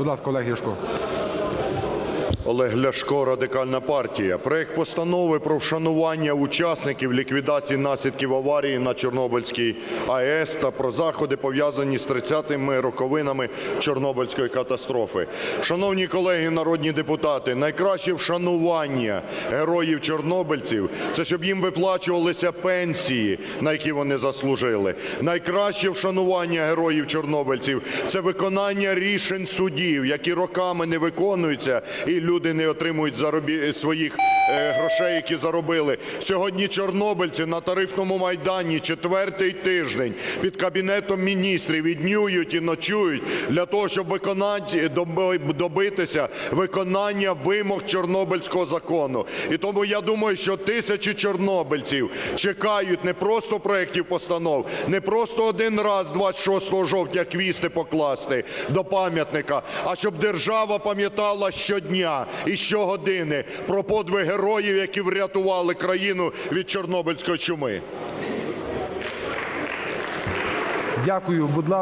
Будь ласка, Олег Ляшко. Олег Ляшко, Радикальна партія. Проект постанови про вшанування учасників ліквідації наслідків аварії на Чорнобильській АЕС та про заходи, пов'язані з 30-ми роковинами Чорнобильської катастрофи. Шановні колеги народні депутати, найкраще вшанування героїв чорнобильців – це щоб їм виплачувалися пенсії, на які вони заслужили. Найкраще вшанування героїв чорнобильців – це виконання рішень судів, які роками не виконуються, і люди не отримують заробі... своїх е, грошей, які заробили. Сьогодні чорнобильці на Тарифному майдані четвертий тиждень під Кабінетом міністрів і днюють, і ночують для того, щоб виконати, добитися виконання вимог Чорнобильського закону. І тому я думаю, що тисячі чорнобильців чекають не просто проєктів постанов, не просто один раз 26 жовтня квісти покласти до пам'ятника, а щоб держава пам'ятала щодня і щогодини про подвиг героїв, які врятували країну від Чорнобильської чуми. Дякую.